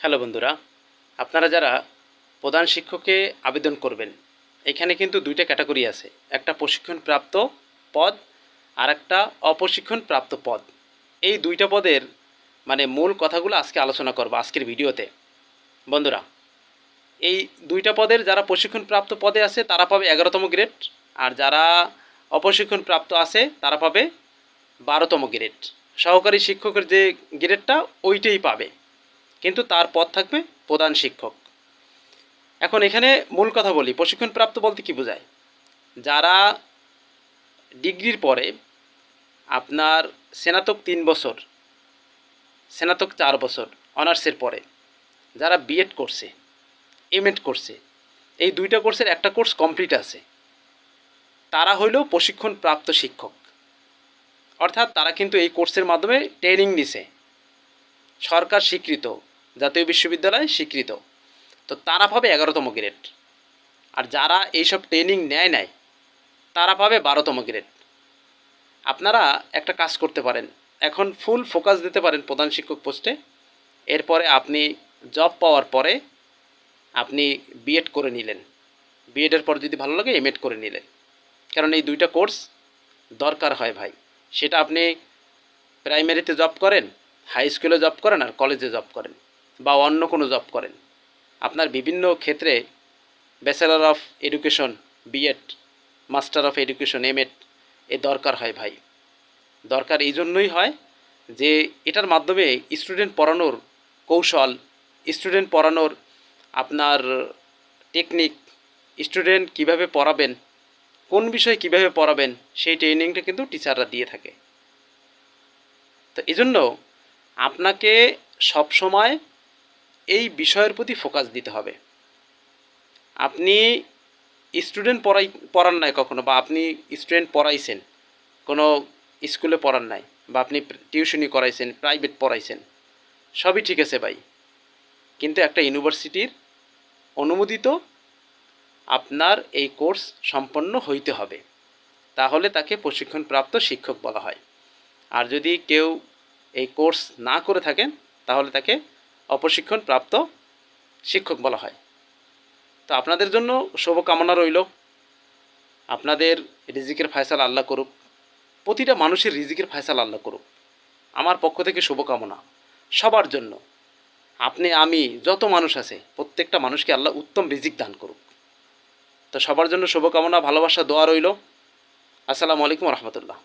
Hello বন্ধুরা, আপনারা যারা প্রধান শিক্ষকে আবেদন করবেন, এখানে কিন্তু দুইটা ক্যাটাগরি আছে, একটা প্রশিক্ষণপ্রাপ্ত পদ আর একটা অপ্রশিক্ষণ প্রাপ্ত পদ। এই দুইটা পদের মানে মূল কথাগুলো আজকে আলোচনা করব আজকের ভিডিওতে। বন্ধুরা, এই দুইটা পদের যারা প্রশিক্ষণপ্রাপ্ত পদে আছে, তারা পাবে এগারোতম গ্রেড আর যারা অপ্রশিক্ষণপ্রাপ্ত আছে, তারা পাবে বারোতম গ্রেড। সহকারী শিক্ষকের যে গ্রেডটা, ওইটাই পাবে। কিন্তু তার পদ থাকবে প্রধান শিক্ষক। এখন এখানে মূল কথা বলি, প্রশিক্ষণপ্রাপ্ত বলতে কি বোঝায়? যারা ডিগ্রির পরে আপনার স্নাতক তিন বছর, স্নাতক চার বছর, অনার্সের পরে যারা বিএড করছে এমএড করছে, এই দুইটা কোর্সের একটা কোর্স কমপ্লিট আছে, তারা হইল প্রশিক্ষণপ্রাপ্ত শিক্ষক। অর্থাৎ তারা কিন্তু এই কোর্সের মাধ্যমে ট্রেনিং নিছে, সরকার স্বীকৃত জাতীয় বিশ্ববিদ্যালয় স্বীকৃত। তো তারা পাবে এগারোতম গ্রেড। আর যারা এইসব ট্রেনিং নেয় নেয় তারা পাবে বারোতম গ্রেড। আপনারা একটা কাজ করতে পারেন। এখন ফুল ফোকাস দিতে পারেন প্রধান শিক্ষক পোস্টে এরপরে আপনি জব পাওয়ার পরে আপনি বিএড করে নিলেন। বিএডের পর যদি ভালো লাগে এমএড করে নিলেন। কারণ এই দুইটা কোর্স দরকার হয় ভাই। সেটা আপনি প্রাইমারিতে জব করেন হাই স্কুলে জব করেন আর কলেজে জব করেন। বা অন্য কোনো জব করেন। আপনার বিভিন্ন ক্ষেত্রে bachelor of education BEd master of education M MEd এ দরকার হয় ভাই। দরকার এই জন্যই হয় যে এটার মাধ্যমে স্টুডেন্ট পড়ানোর কৌশল স্টুডেন্ট পড়ানোর আপনার টেকনিক স্টুডেন্ট কীভাবে পড়াবেন, কোন বিষয়ে কীভাবে পড়াবেন, সেই ট্রেনিংটা কিন্তু টিচাররা দিয়ে থাকে। তো এই জন্য আপনাকে সবসময় এই বিষয়ের প্রতি ফোকাস দিতে হবে। আপনি স্টুডেন্ট পড়াই, পড়ান নাই কখনো বা আপনি স্টুডেন্ট পড়াইছেন, কোনো স্কুলে পড়ান নাই বা আপনি টিউশনি করাইছেন প্রাইভেট পড়াইছেন, সবই ঠিক আছে ভাই। কিন্তু একটা ইউনিভার্সিটির অনুমোদিত আপনার এই কোর্স সম্পন্ন হইতে হবে। তাহলে তাকে প্রশিক্ষণপ্রাপ্ত শিক্ষক বলা হয়। আর যদি কেউ এই কোর্স না করে থাকেন, তাহলে তাকে অপ্রশিক্ষণপ্রাপ্ত শিক্ষক বলা হয়। তো আপনাদের জন্য শুভকামনা রইল। আপনাদের রিজিকের ফয়সাল আল্লাহ করুক। প্রতিটা মানুষের রিজিকের ফয়সাল আল্লাহ করুক। আমার পক্ষ থেকে শুভকামনা। সবার জন্য। আপনি, আমি, যত মানুষ আছে, প্রত্যেকটা মানুষকে আল্লাহ উত্তম রিজিক দান করুক। তো সবার জন্য শুভকামনা, ভালোবাসা, দোয়া রইল। আসসালামু আলাইকুম রহমতুল্লাহ।